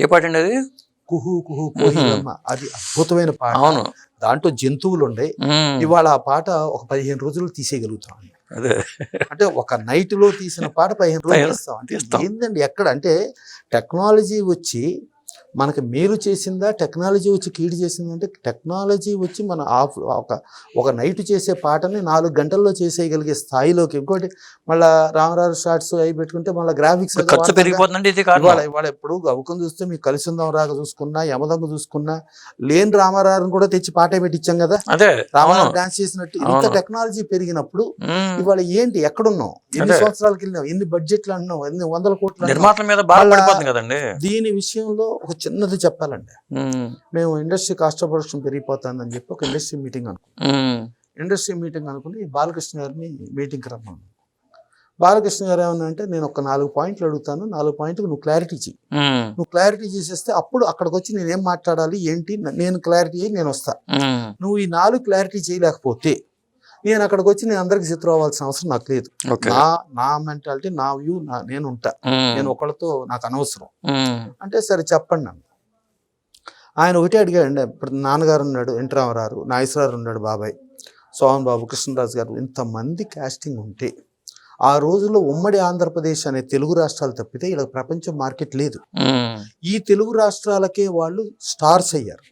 ఏ పాట అండి అది? కుహు కుహు కోయిలమ్మ అది అద్భుతమైన పాట. అవును. దాంట్లో జంతువులు ఉమ్, ఇవాళ ఆ పాట ఒక పదిహేను రోజులు తీసేయగలుగుతాం అదే. అంటే ఒక నైట్లో తీసిన పాట పదిహేను రోజులు అంటే. ఏందండి ఎక్కడ? అంటే టెక్నాలజీ వచ్చి మనకి మేలు చేసిందా టెక్నాలజీ వచ్చి కీడు చేసిందా అంటే టెక్నాలజీ వచ్చి మన ఆఫ్ ఒక ఒక నైట్ చేసే పాటని నాలుగు గంటల్లో చేసేయగలిగే స్థాయిలోకి. ఇంకోటి మళ్ళా రామరాజు షార్ట్స్ అవి పెట్టుకుంటే మళ్ళీ గ్రాఫిక్స్ ఖర్చు పెరిగిపోతుందండి ఇది ఇవాళ ఇవాళ ఎప్పుడు గవుకం చూస్తే మీకు కలిసి ఉందాం రాక చూసుకున్నా యమదంగ చూసుకున్నా లేని రామారావుని కూడా తెచ్చి పాటే పెట్టించాం కదా. అదే రామారావు డాన్స్ చేసినట్టు ఇంత. టెక్నాలజీ పెరిగినప్పుడు ఇవాళ ఏంటి ఎక్కడున్నాం ఎన్ని. సంవత్సరాలకి వెళ్ళినాం ఎన్ని బడ్జెట్లు అంటున్నాం ఎన్ని వందల కోట్లు అంటున్నాం. నిర్మాతల మీద బాగా వాళ్ళ- పడిపోతుంది కదండి. దీని విషయంలో ఒక చిన్నది చెప్పాలండి మేము. ఇండస్ట్రీ కాస్ట్ ప్రొడక్షన్ పెరిగిపోతుందని చెప్పి ఒక ఇండస్ట్రీ మీటింగ్ అనుకున్నాం. ఇండస్ట్రీ మీటింగ్ అనుకుని బాలకృష్ణ గారిని మీటింగ్కి రమ్మన్నాను బాలకృష్ణ గారు ఏమన్నా అంటే నేను ఒక నాలుగు పాయింట్లు అడుగుతాను నాలుగు పాయింట్లు నువ్వు క్లారిటీ ఉమ్, నువ్వు క్లారిటీ చేసేస్తే అప్పుడు అక్కడికి వచ్చి నేను ఏం మాట్లాడాలి ఏంటి నేను క్లారిటీ అయ్యి నేను వస్తా. నువ్వు ఈ నాలుగు క్లారిటీ చేయలేకపోతే నేను అక్కడికి వచ్చి నేను అందరికి చిత్రం అవ్వాల్సిన అవసరం నాకు లేదు. నా నా మెంటాలిటీ నా వ్యూ నా నేను ఉంటా. నేను ఒకళ్ళతో నాకు అనవసరం. అంటే సరే చెప్పండి నన్ను ఆయన ఒకటే అడిగాడు ఇప్పుడు నాన్నగారు ఉన్నాడు ఎన్ రామారావు నాగేశ్వరరావు ఉన్నాడు బాబాయ్ సోహన్ బాబు కృష్ణరాజు గారు ఇంతమంది కాస్టింగ్ ఉంటే ఆ రోజుల్లో ఉమ్మడి ఆంధ్రప్రదేశ్ అనే తెలుగు రాష్ట్రాలు తప్పితే ఇలా ప్రపంచ మార్కెట్ లేదు. ఈ తెలుగు రాష్ట్రాలకే వాళ్ళు స్టార్స్ అయ్యారు.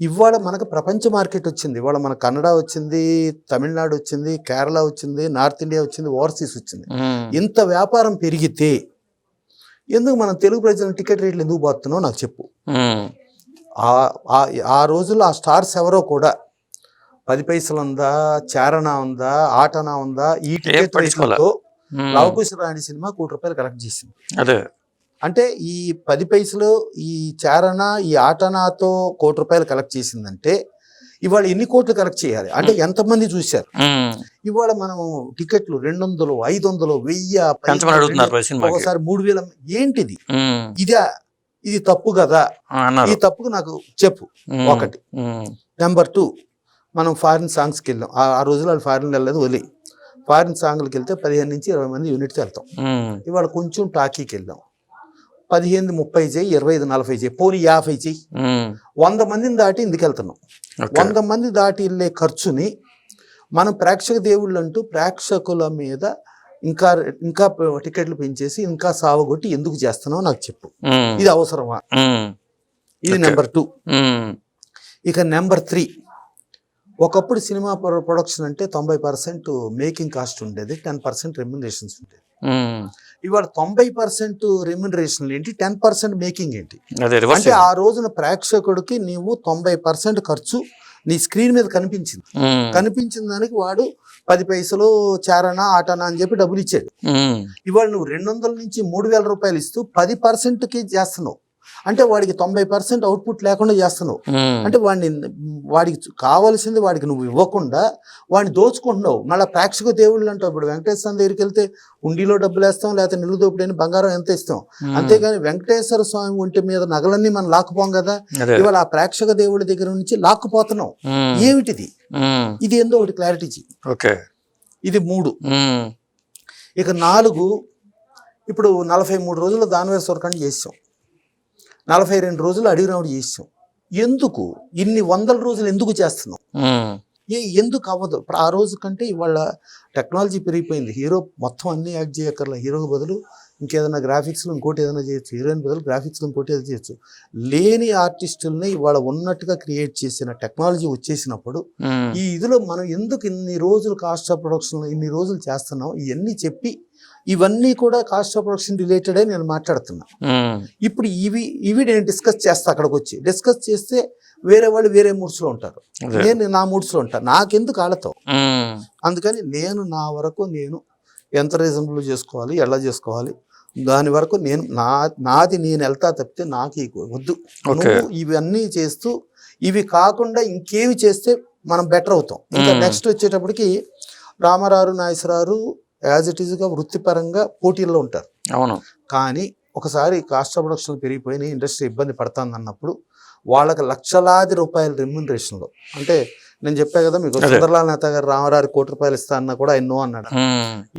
ఇవాళ మనకు ప్రపంచ మార్కెట్ వచ్చింది. ఇవాళ మన కన్నడ వచ్చింది తమిళనాడు వచ్చింది కేరళ వచ్చింది నార్త్ ఇండియా వచ్చింది ఓవర్సీస్ వచ్చింది. ఇంత వ్యాపారం పెరిగితే ఎందుకు మనం తెలుగు ప్రజలను టికెట్ రేట్లు ఎందుకు పోతున్నావు నాకు చెప్పు. ఆ- రోజుల్లో ఆ స్టార్స్ ఎవరో కూడా పది పైసలు ఉందా చారణ ఉందా ఆటన ఉందా ఈ టికెట్. రేట్లతో లవకుశ రాణి సినిమా కోటి రూపాయలు కలెక్ట్ చేసింది. అదే. అంటే ఈ పది పైసలు ఈ చారణ ఈ ఆటనాతో కోటి రూపాయలు కలెక్ట్ చేసిందంటే ఇవాళ ఎన్ని కోట్లు కలెక్ట్ చేయాలి? అంటే ఎంతమంది చూశారు? ఇవాళ మనం టికెట్లు రెండు వందలు ఐదు వందలు వెయ్యి ఒకసారి మూడు వేల ఏంటిది? ఇదా ఇది తప్పు కదా? ఈ తప్పుకు నాకు చెప్పు. ఒకటి. నెంబర్ టూ మనం ఫారిన్ సాంగ్స్కి వెళ్ళాం ఆ రోజుల్లో వాళ్ళు ఫారిన్ వెళ్ళలేదు వదిలే. ఫారిన్ సాంగ్లకి వెళ్తే పదిహేను నుంచి ఇరవై మంది యూనిట్స్ వెళ్తాం. ఇవాళ కొంచెం టాకీకి వెళ్ళాం పదిహేను ముప్పై చేయి ఇరవై ఐదు నలభై చేయి. పోనీ యాభై చేయి. వంద మందిని దాటి ఇందుకు వెళ్తున్నాం. వంద మంది దాటి వెళ్ళే ఖర్చుని మనం ప్రేక్షక దేవుళ్ళు అంటూ ప్రేక్షకుల మీద ఇంకా ఇంకా టికెట్లు పెంచేసి ఇంకా సావగొట్టి ఎందుకు చేస్తున్నావు నాకు చెప్పు. ఇది అవసరమా? ఇది. Number two. ఇక నెంబర్ త్రీ. ఒకప్పుడు సినిమా ప్రొ- ప్రొడక్షన్ అంటే తొంభై పర్సెంట్ మేకింగ్ కాస్ట్ ఉండేది టెన్ పర్సెంట్ రెమ్యునరేషన్స్ ఉండేది. ఇవాళ తొంభై పర్సెంట్ రెమ్యునరేషన్ ఏంటి? టెన్ పర్సెంట్ మేకింగ్ ఏంటి? అంటే ఆ రోజున ప్రేక్షకుడికి నీవు తొంభై పర్సెంట్ ఖర్చు నీ స్క్రీన్ మీద కనిపించింది. కనిపించిన దానికి వాడు పది పైసలు చారణ ఆటనా అని చెప్పి డబ్బులు ఇచ్చాడు. ఇవాళ నువ్వు రెండు వందల నుంచి మూడు వేల రూపాయలు ఇస్తూ పది పర్సెంట్కి చేస్తున్నావు. అంటే వాడికి తొంభై పర్సెంట్ అవుట్పుట్ లేకుండా చేస్తున్నావు. అంటే వాడిని వాడికి కావాల్సింది వాడికి నువ్వు ఇవ్వకుండా వాడిని దోచుకుంటున్నావు. మళ్ళీ ప్రేక్షక దేవుళ్ళు అంటావు. ఇప్పుడు వెంకటేశ్వర దగ్గరికి వెళ్తే ఉండిలో డబ్బులు వేస్తాం లేకపోతే నిలువు దోపిడని బంగారం ఎంత ఇస్తాం? అంతేగాని వెంకటేశ్వర స్వామి ఒంటి మీద నగలన్నీ మనం లాక్కుపోం కదా? ఇవాళ ఆ ప్రేక్షక దేవుడి దగ్గర నుంచి లాక్కుపోతున్నాం ఏమిటిది? ఇది ఏందో ఒకటి క్లారిటీ ఓకే. ఇది మూడు. ఇక నాలుగు ఇప్పుడు నలభై మూడు రోజులు దానివేర సొరకాండ చేసాం. నలభై రెండు రోజులు రాముడు చేసాం ఎందుకు? ఇన్ని వందల రోజులు ఎందుకు చేస్తున్నాం ఏ ఎందుకు అవ్వదు? ఇప్పుడు ఆ రోజు కంటే ఇవాళ టెక్నాలజీ పెరిగిపోయింది. హీరో మొత్తం అన్ని యాక్ట్ చేయక్కర్లా. హీరోకి బదులు ఇంకేదైనా గ్రాఫిక్స్లో ఇంకోటి ఏదైనా చేయొచ్చు. హీరోయిన్ బదులు గ్రాఫిక్స్లో ఇంకోటి ఏదైనా చేయొచ్చు. లేని ఆర్టిస్టుల్ని ఇవాళ ఉన్నట్టుగా క్రియేట్ చేసిన టెక్నాలజీ వచ్చేసినప్పుడు ఈ ఇదిలో మనం ఎందుకు ఇన్ని రోజులు కాస్ట్ ఆఫ్ ప్రొడక్షన్ ఇన్ని రోజులు చేస్తున్నాం? ఇవన్నీ చెప్పి ఇవన్నీ కూడా కాస్ట్ ఆఫ్ ప్రొడక్షన్ రిలేటెడే నేను మాట్లాడుతున్నా. ఇప్పుడు ఇవి ఇవి నేను డిస్కస్ చేస్తా అక్కడికి వచ్చి డిస్కస్ చేస్తే వేరే వాళ్ళు వేరే మూడ్స్లో ఉంటారు. నేను నా మూడ్స్లో ఉంటాను నాకెందుకు వాళ్ళతో అందుకని నేను నా వరకు నేను ఎంత రీజనబుల్ చేసుకోవాలి ఎలా చేసుకోవాలి దాని వరకు నేను నా నాది నేను వెళ్తా తప్పితే నాకు ఈ వద్దు. నువ్వు ఇవన్నీ చేస్తూ ఇవి కాకుండా ఇంకేమి చేస్తే మనం బెటర్ అవుతాం. ఇంకా. నెక్స్ట్ వచ్చేటప్పటికి రామారావు నాగేశ్వరరావు యాజ్ ఇట్ ఈజ్గా వృత్తిపరంగా పోటీల్లో ఉంటారు. అవును. కానీ ఒకసారి కాస్ట్ ఆఫ్ ప్రొడక్షన్ పెరిగిపోయినాయి ఇండస్ట్రీ ఇబ్బంది పడుతుంది అన్నప్పుడు వాళ్ళకి లక్షలాది రూపాయల రెమ్యునరేషన్లో అంటే నేను చెప్పా కదా మీకు. సుందరలాల్ నేత గారు రామారావు కోటి రూపాయలు ఇస్తా అన్నా కూడా ఎన్నో అన్నాడు.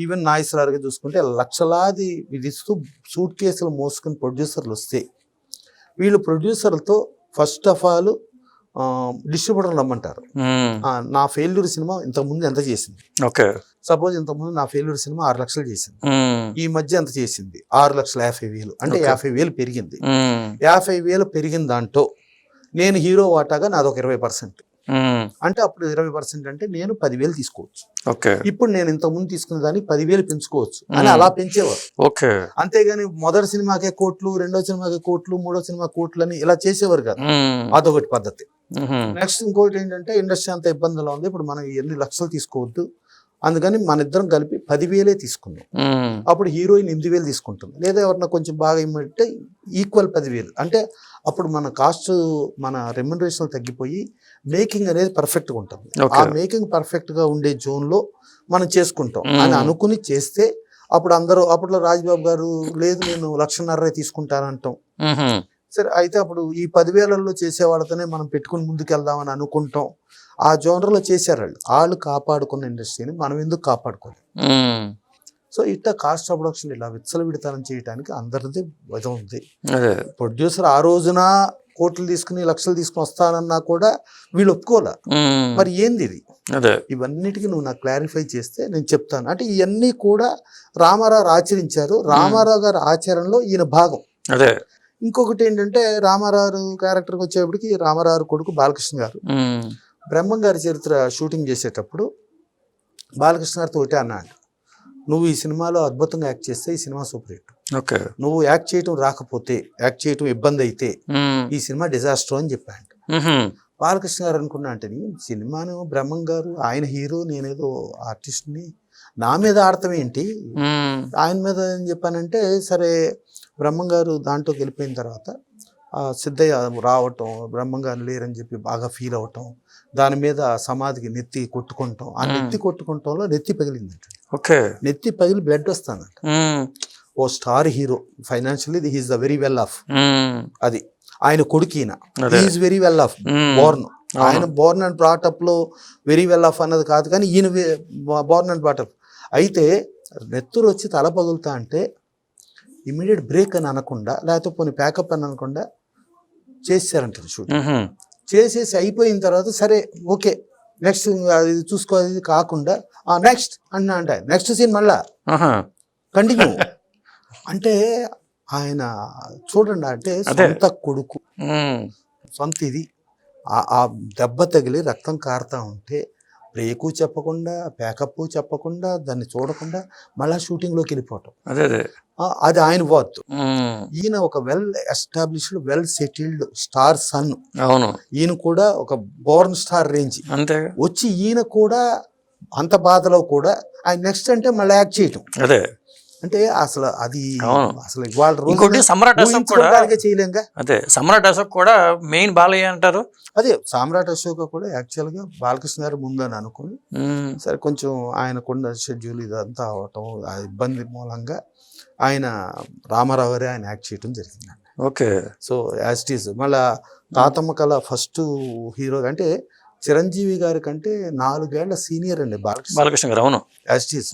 ఈవెన్ నాగేశ్వరరావుకి చూసుకుంటే లక్షలాది ఇస్తూ సూట్ కేసులు మోసుకుని ప్రొడ్యూసర్లు వస్తే వీళ్ళు ప్రొడ్యూసర్లతో ఫస్ట్ ఆఫ్ ఆల్ డిస్ట్రిబ్యూటర్ రమ్మంటారు. నా ఫెయిల్యూర్ సినిమా ఇంతకుముందు ఎంత చేసింది? ఓకే. సపోజ్ ఇంతకుముందు నా ఫెయిల్యూర్ సినిమా ఆరు లక్షలు చేసింది. ఈ మధ్య ఎంత చేసింది? ఆరు లక్షల యాభై వేలు. అంటే. యాభై వేలు పెరిగింది. యాభై వేలు పెరిగిన దాంట్లో నేను హీరో వాటాగా నాది ఒక ఇరవై పర్సెంట్. అంటే అప్పుడు ఇరవై పర్సెంట్ అంటే నేను పదివేలు తీసుకోవచ్చు. ఇప్పుడు నేను ఇంతకుముందు తీసుకున్న దాన్ని పదివేలు పెంచుకోవచ్చు. అని. అలా పెంచేవారు. అంతేగాని మొదటి సినిమాకే కోట్లు రెండో సినిమాకే కోట్లు మూడో సినిమా కోట్లు అని ఇలా చేసేవారు కదా. అదొకటి పద్ధతి. నెక్స్ట్ ఇంకోటి ఏంటంటే ఇండస్ట్రీ అంత ఇబ్బందిలో ఉంది. ఇప్పుడు మనం ఎన్ని లక్షలు తీసుకోవద్దు. అందుకని మన ఇద్దరం కలిపి పదివేలే తీసుకుందాం ఉమ్, అప్పుడు హీరోయిన్ ఎనిమిది వేలు తీసుకుంటుంది. లేదా ఎవరన్నా కొంచెం బాగా ఇమ్మంటే ఈక్వల్ పదివేలు. అంటే అప్పుడు మన కాస్ట్ మన రెమ్యునరేషన్ తగ్గిపోయి మేకింగ్ అనేది పర్ఫెక్ట్గా ఉంటుంది. ఆ మేకింగ్ పర్ఫెక్ట్గా ఉండే జోన్లో మనం చేసుకుంటాం. అని అనుకుని చేస్తే అప్పుడు అందరూ అప్పట్లో రాజ్బాబు గారు లేదు నేను లక్షన్నర తీసుకుంటానంటాం. సరే అయితే అప్పుడు ఈ పదివేలలో చేసే వాళ్ళతోనే మనం పెట్టుకుని ముందుకెళ్దామని అనుకుంటాం. ఆ జోనర్లో చేశారు వాళ్ళు. వాళ్ళు కాపాడుకున్న ఇండస్ట్రీని మనం ఎందుకు కాపాడుకోవాలి ఉమ్, సో ఇట్లా కాస్ట్ ఆఫ్ ప్రొడక్షన్ ఇలా విచ్చలవిడితనం చేయడానికి అందరిది విధం ఉంది. ప్రొడ్యూసర్ ఆ రోజున కోట్లు తీసుకుని లక్షలు తీసుకుని వస్తానన్నా కూడా వీళ్ళు ఒప్పుకోలే. మరి ఏంది ఇది? అదే. ఇవన్నిటికీ నువ్వు నాకు క్లారిఫై చేస్తే నేను చెప్తాను. అంటే ఇవన్నీ కూడా రామారావు ఆచరించారు. రామారావు గారి ఆచరణలో ఈయన భాగం. అదే. ఇంకొకటి ఏంటంటే రామారావు క్యారెక్టర్కి వచ్చేప్పటికి రామారావు కొడుకు బాలకృష్ణ గారు. ఉమ్, బ్రహ్మం గారి చరిత్ర షూటింగ్ చేసేటప్పుడు బాలకృష్ణ గారితో ఒకటే అన్నాడు నువ్వు ఈ సినిమాలో అద్భుతంగా యాక్ట్ చేస్తే ఈ సినిమా సూపర్ హిట్. ఓకే. నువ్వు యాక్ట్ చేయటం రాకపోతే యాక్ట్ చేయటం ఇబ్బంది అయితే ఈ సినిమా డిజాస్టర్ అని చెప్పాడు బాలకృష్ణ గారు అనుకున్నా అంటే సినిమాను బ్రహ్మం గారు ఆయన హీరో నేనేదో ఆర్టిస్ట్ని నా మీద ఆడటం ఏంటి? ఆయన మీద ఏం చెప్పానంటే సరే బ్రహ్మం గారు దాంట్లోకి వెళ్ళిపోయిన తర్వాత సిద్ధయ్య రావటం బ్రహ్మం గారు లేరని చెప్పి బాగా ఫీల్ అవటం దాని మీద సమాధికి నెత్తి కొట్టుకుంటాం. ఆ. నెత్తి కొట్టుకుంటంలో నెత్తి పగిలిందంట. ఓకే. నెత్తి పగిలి బ్లడ్ వస్తుందంట um, oh star hero financially he's the very well off అది. ఆయన కొడుకు ఈయన. Is very well off born. ఆయన బోర్న్ అండ్ బ్రాటప్లో వెరీ వెల్ ఆఫ్ అన్నది కాదు కానీ ఈయన బోర్న్ అండ్ బ్రాటప్ అయితే నెత్తురు వచ్చి తల పగులుతా అంటే ఇమీడియట్ బ్రేక్ అని అనకుండా లేకపోతే పోనీ ప్యాకప్ అని అనకుండా చేశారంట షూట్ చేసేసి అయిపోయిన తర్వాత సరే ఓకే నెక్స్ట్ అది చూసుకో అది కాకుండా నెక్స్ట్ అన్నా అంటే నెక్స్ట్ సీన్ మళ్ళా. కంటిన్యూ. అంటే ఆయన చూడండి అంటే. సొంత కొడుకు. సొంత ఇది. ఆ- దెబ్బ తగిలి రక్తం కారుతా ఉంటే బ్రేకు చెప్పకుండా ప్యాకప్ చెప్పకుండా దాన్ని చూడకుండా మళ్ళా షూటింగ్లోకి వెళ్ళిపోవటం. అదే. అది ఆయన వర్త్ ఈయన ఒక well established well settled star son. అవును. ఈయన కూడా ఒక బోర్న్ స్టార్ రేంజ్. అంతేగా వచ్చి ఈయన కూడా అంత బాధలో కూడా ఆయన నెక్స్ట్ అంటే మళ్ళీ యాక్ట్ చేయటం. అదే. అంటే అసలు అది. అసలు ఇవాళ ఇంకోటి సమ్రాట్ అశోక్ కూడా చేయలేంగా? అదే సమ్రాట్ అశోక్ కూడా మెయిన్ బాలయ్య అంటారు. అదే సామ్రాట్ అశోక కూడా యాక్చువల్గా బాలకృష్ణ గారు ముందని అనుకుని సరే కొంచెం ఆయనకున్న షెడ్యూల్ ఇదంతా అవటం ఆ ఇబ్బంది మూలంగా ఆయన రామారావు గారే ఆయన యాక్ట్ చేయడం జరిగిందండి. Okay. So as it is మళ్ళా తాతమ్మ కళ ఫస్ట్ హీరో అంటే చిరంజీవి గారి కంటే నాలుగేళ్ళ సీనియర్ అండి బాలకృష్ణ. బాలకృష్ణ గారు అవును.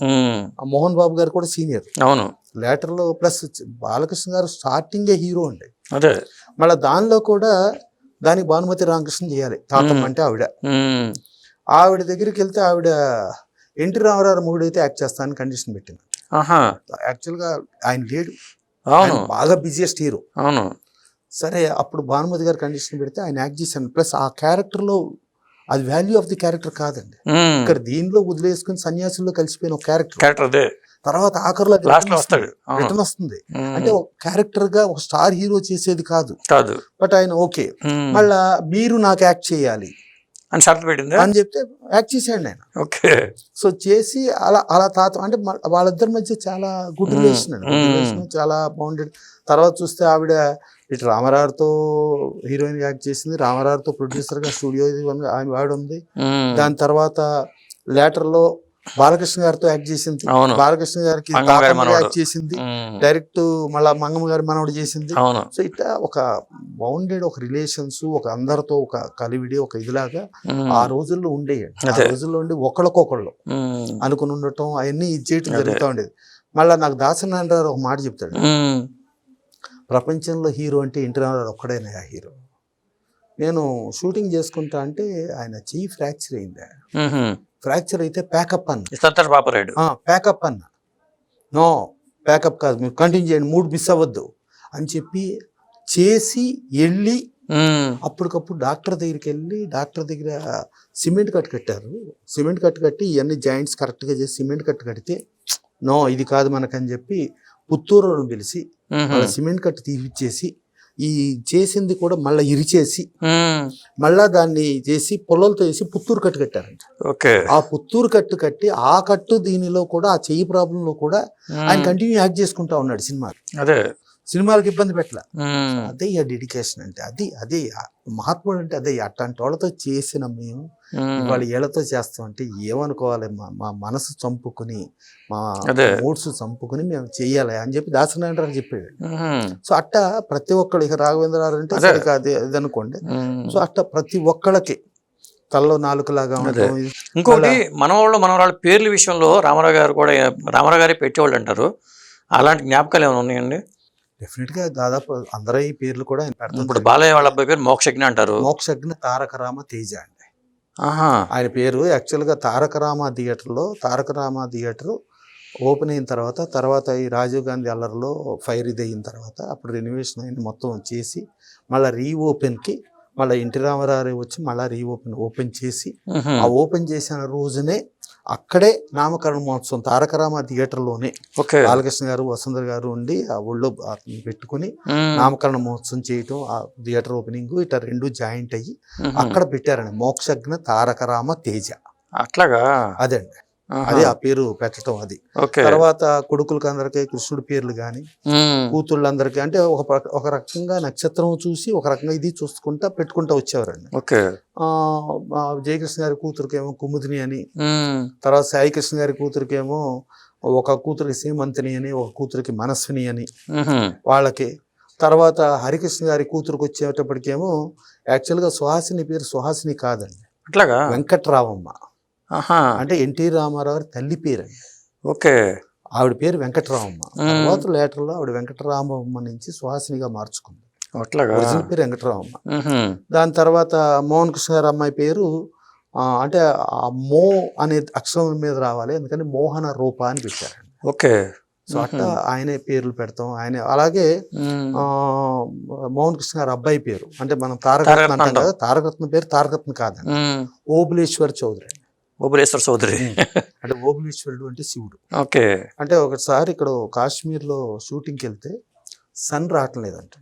ఉమ్, మోహన్ బాబు గారు కూడా సీనియర్. అవును. లేటర్లో ప్లస్ బాలకృష్ణ గారు స్టార్టింగే హీరో అండి. అదే. మళ్ళీ దానిలో కూడా దానికి భానుమతి రామకృష్ణ చేయాలి. తాతమ్మ మ్మ్. అంటే ఆవిడ. ఆవిడ దగ్గరికి వెళ్తే ఆవిడ ఎన్టీ రామారావు మూడైతే యాక్ట్ చేస్తానని కండిషన్ పెట్టింది. యాక్చువల్గా ఆయన లేడు. అవును. బాగా బిజియెస్ట్ హీరో అవును. సరే అప్పుడు భానుమతి గారు కండిషన్ పెడితే ఆయన యాక్ట్ చేశాను. ప్లస్ ఆ క్యారెక్టర్లో అది వాల్యూ ఆఫ్ ది క్యారెక్టర్ కాదండి. ఉమ్, ఇక్కడ దీనిలో వదిలేసుకుని సన్యాసుల్లో కలిసిపోయిన ఒక క్యారెక్టర్ క్యారెక్టర్ అదే. తర్వాత ఆఖరిలో వస్తాడు. రిటర్న్ వస్తుంది. ఉమ్, అంటే ఒక క్యారెక్టర్గా ఒక స్టార్ హీరో చేసేది కాదు. కాదు. బట్ ఆయన ఓకే ఉమ్, మళ్ళా మీరు నాకు యాక్ట్ చేయాలి. అని షరతు పెట్టిందా? అని చెప్తే యాక్ట్ చేశాడు ఆయన. ఓకే సో చేసి అలా అలా తాత అంటే వాళ్ళిద్దరి మధ్య చాలా గుడ్. రిలేషన్ అండి. చాలా బాగుండేది తర్వాత చూస్తే ఆవిడ ఇటు రామారావుతో హీరోయిన్ యాక్ట్ చేసింది. రామారావుతో ప్రొడ్యూసర్గా స్టూడియో ఆమె ఉమ్, దాని తర్వాత లేటర్లో బాలకృష్ణ గారితో యాక్ట్ చేసింది. బాలకృష్ణ గారికి. యాక్ట్ చేసింది. డైరెక్ట్ మళ్ళా మంగమ్మ గారి మనవడు చేసింది. సో ఇట్లా ఒక బౌండెడ్ ఒక రిలేషన్స్ ఒక అందరితో ఒక కలివిడి ఒక ఇదిలాగా ఆ రోజుల్లో ఉండేయండి ఆ. రోజుల్లో ఉండి ఒకళ్ళకొకళ్ళు అనుకుని ఉండటం అవన్నీ ఇది చేయటం. జరుగుతూ ఉండేది. మళ్ళీ నాకు దాసనారాయణ ఒక మాట చెప్తాడు. ప్రపంచంలో హీరో అంటే రామారావు ఒక్కడైనా ఆ హీరో. నేను షూటింగ్ చేసుకుంటా అంటే ఆయన చెయ్యి ఫ్రాక్చర్ అయింది. ఫ్రాక్చర్ అయితే ప్యాకప్ అన్న. పాపరాయుడు. ప్యాకప్ అన్న. నో ప్యాకప్ కాదు. మీరు కంటిన్యూ చేయండి. మూడు మిస్ అవ్వద్దు అని చెప్పి చేసి వెళ్ళి అప్పటికప్పుడు డాక్టర్ దగ్గరికి వెళ్ళి డాక్టర్ దగ్గర సిమెంట్ కట్టు కట్టారు. సిమెంట్ కట్టు కట్టి ఇవన్నీ జాయింట్స్ కరెక్ట్గా చేసి సిమెంట్ కట్టు కడితే నో ఇది కాదు మనకని చెప్పి పుత్తూరును పిలిచి సిమెంట్ కట్టు తీపిచ్చేసి ఈ చేసింది కూడా మళ్ళీ ఇరిచేసి మళ్ళా దాన్ని చేసి పొల్లలతో వేసి పుత్తూరు కట్టు కట్టారంట. ఓకే. ఆ పుత్తూరు కట్టు కట్టి ఆ కట్టు దీనిలో కూడా ఆ చెయ్యి ప్రాబ్లంలో కూడా ఆయన కంటిన్యూ యాక్ట్ చేసుకుంటా ఉన్నాడు సినిమా అదే. సినిమాలకు ఇబ్బంది పెట్టలే. అదే ఆ డెడికేషన్ అంటే అది అదే మహాత్ముడు అంటే అదే అట్లాంటి వాళ్ళతో చేసిన మేము వాళ్ళ ఏళ్ళతో చేస్తాం అంటే ఏమనుకోవాలి? మా మా మనసు చంపుకుని మా. మూడ్స్ చంపుకుని మేము చెయ్యాలి అని చెప్పి దాసనారాయణ చెప్పాడు సో అట్ట ప్రతి ఒక్కళ్ళు ఇక రాఘవేంద్రరావు అంటే అదే. సరిగ్గా అదే అనుకోండి. సో అట్ట ప్రతి ఒక్కళ్ళకి తలలో నాలుకలాగా. ఇంకోటి మనవాళ్ళు మనవరాళ్ళ పేర్ల విషయంలో రామారావు గారు కూడా రామారావు గారే పెట్టేవాళ్ళు అంటారు. అలాంటి జ్ఞాపకాలు ఏమైనా ఉన్నాయండి? డెఫినెట్గా దాదాపు అందరి పేర్లు కూడా పెడతాం ఇప్పుడు బాలయ్య వాళ్ళ అబ్బాయి పేరు మోక్షజ్ఞ అంటారు. మోక్షజ్ఞ తారక రామ తేజ అండి. ఆహా. ఆయన పేరు యాక్చువల్గా తారక రామ థియేటర్లో తారక రామ థియేటర్ ఓపెన్ అయిన తర్వాత తర్వాత ఈ రాజీవ్ గాంధీ అల్లర్లో ఫైర్ ఇది అయిన తర్వాత అప్పుడు రెనోవేషన్ అయింది మొత్తం చేసి మళ్ళీ రీఓపెన్కి మళ్ళీ ఎన్టీ రామారావు వచ్చి మళ్ళీ రీఓపెన్ ఓపెన్ చేసి ఆ ఓపెన్ చేసిన రోజునే అక్కడే నామకరణ మహోత్సవం తారక రామ థియేటర్లోనే ఓకే. బాలకృష్ణ గారు వసుంధర గారు ఉండి ఆ అతన్ని పెట్టుకుని నామకరణ మహోత్సవం చేయటం ఆ థియేటర్ ఓపెనింగ్ ఇట్లా రెండు జాయింట్ అయ్యి. అక్కడ పెట్టారండి. మోక్షజ్ఞ తారక రామ తేజ. అట్లాగా? అదండి. ఆహా, అదే ఆ పేరు పెట్టడం అది. తర్వాత కొడుకులకి అందరికీ కృష్ణుడి పేర్లు ఉమ్, కూతుళ్ళందరికీ అంటే ఒక ఒక రకంగా నక్షత్రం చూసి ఒక రకంగా ఇది చూసుకుంటా పెట్టుకుంటా వచ్చేవారండి. జయకృష్ణ గారి కూతురికేమో కుముదిని అని తర్వాత సాయి కృష్ణ గారి కూతురికేమో ఒక కూతురికి సీమంతిని అని ఒక కూతురికి మనస్విని అని వాళ్ళకి. తర్వాత హరికృష్ణ గారి కూతురికి వచ్చేటప్పటికేమో యాక్చువల్గా సుహాసిని పేరు సుహాసిని కాదండి. అట్లాగా? వెంకట్రావమ్మ. అంటే ఎన్టీ రామారావు తల్లి పేరండి. ఓకే. ఆవిడ పేరు వెంకటరామమ్మ. మ్మ్. తర్వాత లేటర్లో ఆవిడ వెంకటరామమ్మ నుంచి సుహాసినిగా మార్చుకుంది. అట్లాగా? ఒరిజినల్ పేరు వెంకటరామమ్మ. దాని తర్వాత మోహన్ కృష్ణ గారి అమ్మాయి పేరు అంటే ఆ మో అనే అక్షరం మీద రావాలి అందుకని మోహన రూప అని పెట్టారండి. ఓకే. సో అట్లా ఆయనే పేర్లు పెడతాం. ఆయన అలాగే మోహన్ కృష్ణ గారి అబ్బాయి పేరు. అంటే మనం తారకరత్న అంటాం. కదా తారకరత్న పేరు తారకరత్న కాదండి. ఓబులేశ్వర్ చౌదరి. ఓబులేశ్వర చౌదరి అంటే ఓబులేశ్వరుడు అంటే శివుడు. ఓకే. అంటే ఒకసారి ఇక్కడ కాశ్మీర్లో షూటింగ్కి వెళ్తే సన్ రావటం లేదంట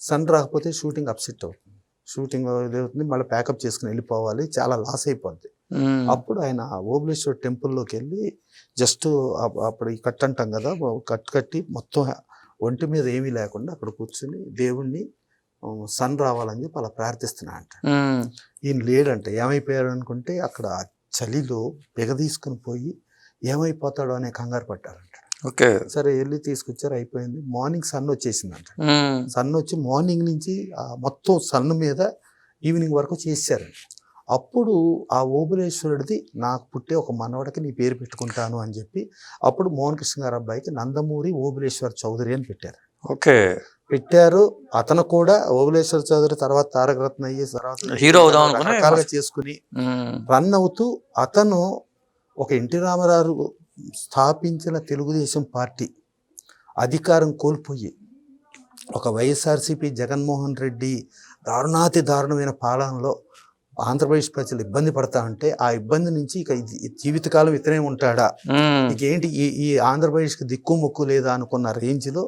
సన్ రాకపోతే షూటింగ్ అప్సెట్ అవుతుంది. షూటింగ్ అవుతుంది మళ్ళీ ప్యాకప్ చేసుకుని వెళ్ళిపోవాలి చాలా లాస్ అయిపోద్ది. అప్పుడు ఆయన ఓబులేశ్వర్ టెంపుల్లోకి వెళ్ళి జస్ట్ అప్పుడు ఈ కట్ అంటాం కదా కట్ కట్టి మొత్తం ఒంటి మీద ఏమీ లేకుండా అక్కడ కూర్చుని దేవుణ్ణి సన్ రావాలని చెప్పి అలా ప్రార్థిస్తున్నా అంట. ఈయన లేడంట ఏమైపోయాడు అనుకుంటే అక్కడ చలిలో పెగ తీసుకుని పోయి ఏమైపోతాడో అనే కంగారు పట్టారంట ఓకే. సరే వెళ్ళి తీసుకొచ్చారు అయిపోయింది. మార్నింగ్ సన్ వచ్చేసిందంట. సన్ వచ్చి మార్నింగ్ నుంచి మొత్తం సన్ మీద ఈవినింగ్ వరకు చేశారండి అప్పుడు ఆ ఓబులేశ్వరుడిది నాకు పుట్టే ఒక మనవడికి నీ పేరు పెట్టుకుంటాను అని చెప్పి అప్పుడు మోహన్ కృష్ణ గారి అబ్బాయికి నందమూరి ఓబులేశ్వర్ చౌదరి అని పెట్టారు. ఓకే. పెట్టారు. అతను కూడా ఓబులేశ్వర్ చౌదరి తర్వాత తారక రత్న అయ్యి తర్వాత హీరో రకరకాలుగా చేసుకుని రన్ అవుతూ అతను ఒక ఎన్టీ రామారావు స్థాపించిన తెలుగుదేశం పార్టీ అధికారం కోల్పోయి ఒక వైఎస్ఆర్సీపీ జగన్మోహన్ రెడ్డి దారుణాతి దారుణమైన పాలనలో ఆంధ్రప్రదేశ్ ప్రజలు ఇబ్బంది పడతా ఉంటే ఆ ఇబ్బంది నుంచి ఇక జీవితకాలం ఇతనే ఉంటాడా? ఉమ్, ఇక ఏంటి ఈ ఈ ఆంధ్రప్రదేశ్కి దిక్కు మొక్కు లేదా అనుకున్న రేంజ్లో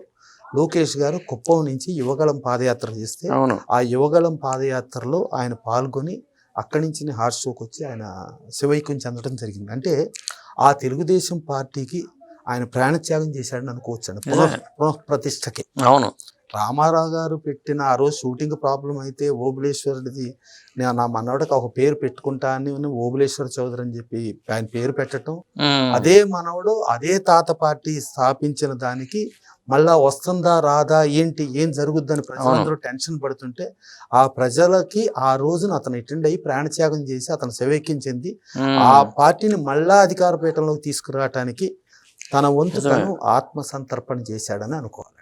లోకేష్ గారు కుప్పం నుంచి యువగళం పాదయాత్ర చేస్తే ఆ యువగళం పాదయాత్రలో ఆయన పాల్గొని అక్కడి నుంచి హార్ట్ స్ట్రోక్ వచ్చి ఆయన శివైక్యం చెందడం జరిగింది. అంటే ఆ తెలుగుదేశం పార్టీకి ఆయన ప్రాణత్యాగం చేశాడని అనుకోవచ్చు అండి పునః పునఃప్రతిష్టకి అవును. రామారావు గారు పెట్టిన ఆ రోజు షూటింగ్ ప్రాబ్లం అయితే ఓబులేశ్వరుడిది నేను నా మనవడికి ఒక పేరు పెట్టుకుంటా అని ఓబులేశ్వర చౌదరి అని చెప్పి ఆయన పేరు పెట్టడం అదే మనవడు అదే తాత పార్టీ స్థాపించిన దానికి మళ్ళా వస్తుందా రాదా ఏంటి ఏం జరుగుద్దని ప్రజలందరూ టెన్షన్ పడుతుంటే ఆ ప్రజలకి ఆ రోజున అతను అటెండ్ అయ్యి ప్రాణత్యాగం చేసి అతను శవేక్యం చెంది ఉమ్, ఆ పార్టీని మళ్ళా అధికార పీఠంలోకి తీసుకురావటానికి తన వంతు. తను ఆత్మ సంతర్పణ చేశాడని అనుకోవాలి.